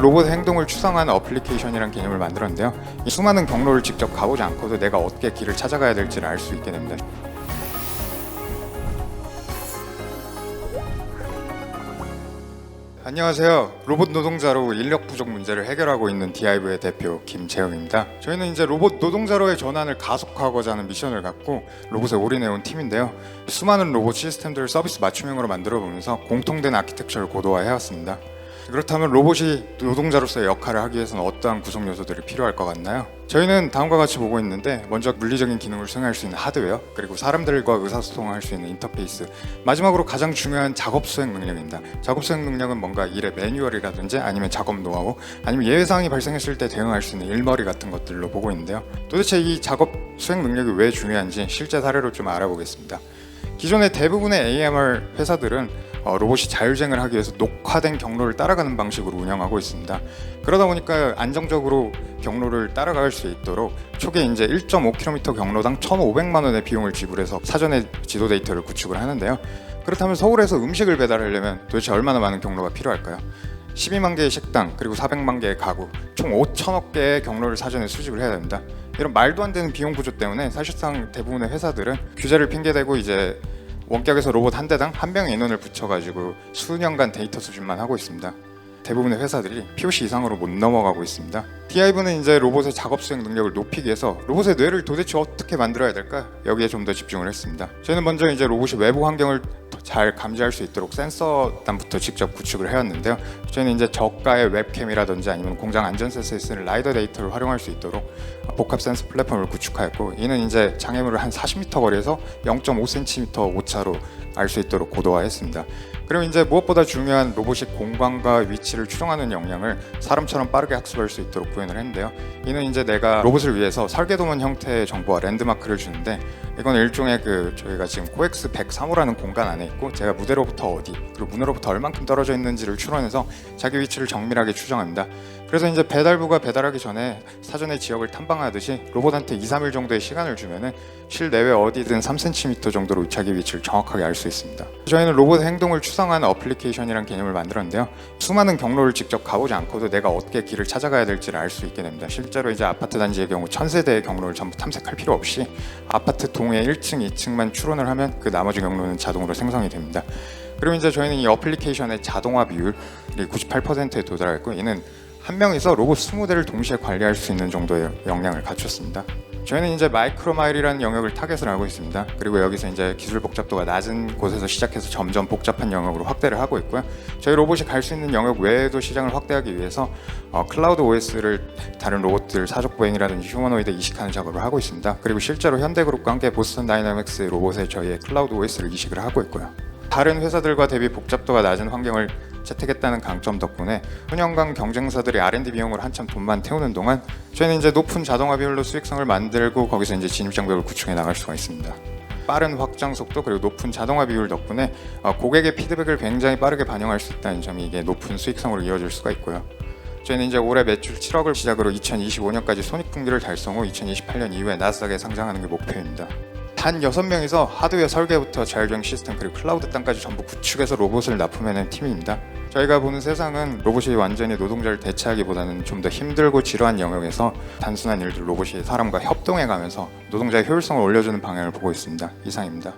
로봇 행동을 추상화하는 어플리케이션이라는 개념을 만들었는데요. 이 수많은 경로를 직접 가보지 않고도 내가 어떻게 길을 찾아가야 될지를 알 수 있게 됩니다. 안녕하세요. 로봇 노동자로 인력 부족 문제를 해결하고 있는 디아이브의 대표 김재영입니다. 저희는 이제 로봇 노동자로의 전환을 가속화하고자 하는 미션을 갖고 로봇에 올인해온 팀인데요. 수많은 로봇 시스템들을 서비스 맞춤형으로 만들어 보면서 공통된 아키텍처를 고도화해왔습니다. 그렇다면 로봇이 노동자로서의 역할을 하기 위해서는 어떠한 구성 요소들이 필요할 것 같나요? 저희는 다음과 같이 보고 있는데 먼저 물리적인 기능을 수행할 수 있는 하드웨어 그리고 사람들과 의사소통을 할수 있는 인터페이스 마지막으로 가장 중요한 작업 수행 능력입니다. 작업 수행 능력은 뭔가 일의 매뉴얼이라든지 아니면 작업 노하우 아니면 예외 사항이 발생했을 때 대응할 수 있는 일머리 같은 것들로 보고 있는데요. 도대체 이 작업 수행 능력이 왜 중요한지 실제 사례로 좀 알아보겠습니다 기존의 대부분의 AMR 회사들은 어, 로봇이 자율주행을 하기 위해서 녹화된 경로를 따라가는 방식으로 운영하고 있습니다. 그러다 보니까 안정적으로 경로를 따라갈 수 있도록 초기에 이제 1.5km 경로당 1,500만 원의 비용을 지불해서 사전에 지도 데이터를 구축을 하는데요. 그렇다면 서울에서 음식을 배달하려면 도대체 얼마나 많은 경로가 필요할까요? 12만 개의 식당 그리고 400만 개의 가구 총 5천억 개의 경로를 사전에 수집을 해야 됩니다. 이런 말도 안 되는 비용 구조 때문에 사실상 대부분의 회사들은 규제를 핑계대고 이제 원격에서 로봇 한 대당 한 명의 인원을 붙여가지고 수년간 데이터 수집만 하고 있습니다. 대부분의 회사들이 POC 이상으로 못 넘어가고 있습니다. DIV는 이제 로봇의 작업 수행 능력을 높이기 위해서 로봇의 뇌를 도대체 어떻게 만들어야 될까 여기에 좀 더 집중을 했습니다. 저희는 먼저 이제 로봇이 외부 환경을 더잘 감지할 수 있도록 센서단부터 직접 구축을 해왔는데요. 저희는 이제 저가의 웹캠이라든지 아니면 공장 안전 센서에 쓰는 라이더 데이터를 활용할 수 있도록 복합 센서 플랫폼을 구축하였고 이는 이제 장애물을 한 40m 거리에서 0.5cm 오차로 알 수 있도록 고도화했습니다. 그리고 이제 무엇보다 중요한 로봇이 공간과 위치를 추정하는 역량을 사람처럼 빠르게 학습할 수 있도록 구현을 했는데요. 이는 이제 내가 로봇을 위해서 설계도문 형태의 정보와 랜드마크를 주는데 이건 일종의 그 저희가 지금 코엑스 103호라는 공간 안에 있고 제가 무대로부터 어디 그리고 문으로부터 얼만큼 떨어져 있는지를 추론해서 자기 위치를 정밀하게 추정합니다. 그래서 이제 배달부가 배달하기 전에 사전에 지역을 탐방하듯이 로봇한테 2, 3일 정도의 시간을 주면은 실내외 어디든 3cm 정도로 자기 위치를 정확하게 알 수 있습니다. 저희는 로봇 행동을 추상화하는 어플리케이션이라는 개념을 만들었는데요. 수많은 경로를 직접 가보지 않고도 내가 어떻게 길을 찾아가야 될지를 알 수 있게 됩니다. 실제로 이제 아파트 단지의 경우 천세대의 경로를 전부 탐색할 필요 없이 아파트 동의 1층, 2층만 추론을 하면 그 나머지 경로는 자동으로 생성이 됩니다. 그리고 이제 저희는 이 어플리케이션의 자동화 비율이 98%에 도달했고 이는 한 명이서 로봇 20대를 동시에 관리할 수 있는 정도의 역량을 갖췄습니다. 저희는 이제 마이크로 마일이라는 영역을 타겟을 하고 있습니다. 그리고 여기서 이제 기술 복잡도가 낮은 곳에서 시작해서 점점 복잡한 영역으로 확대를 하고 있고요. 저희 로봇이 갈 수 있는 영역 외에도 시장을 확대하기 위해서 어, 클라우드 OS를 다른 로봇들 사족 보행이라든지 휴머노이드 이식하는 작업을 하고 있습니다. 그리고 실제로 현대그룹과 함께 보스턴 다이나믹스 로봇에 저희의 클라우드 OS를 이식을 하고 있고요. 다른 회사들과 대비 복잡도가 낮은 환경을 채택했다는 강점 덕분에 hun연강 경쟁사들이 R&D 비용으로 한참 돈만 태우는 동안 저희는 이제 높은 자동화 비율로 수익성을 만들고 거기서 이제 진입 장벽을 구축해 나갈 수가 있습니다. 빠른 확장 속도 그리고 높은 자동화 비율 덕분에 어, 고객의 피드백을 굉장히 빠르게 반영할 수 있다는 점이 이게 높은 수익성으로 이어질 수가 있고요. 저희는 이제 올해 매출 7억을 시작으로 2025년까지 손익분기를 달성 후 2028년 이후에 나스닥에 상장하는 게 목표입니다. 단 6명이서 하드웨어 설계부터 자율주행 시스템 그리고 클라우드 땅까지 전부 구축해서 로봇을 납품해낸 팀입니다. 저희가 보는 세상은 로봇이 완전히 노동자를 대체하기보다는 좀 더 힘들고 지루한 영역에서 단순한 일들 로봇이 사람과 협동해가면서 노동자의 효율성을 올려주는 방향을 보고 있습니다. 이상입니다.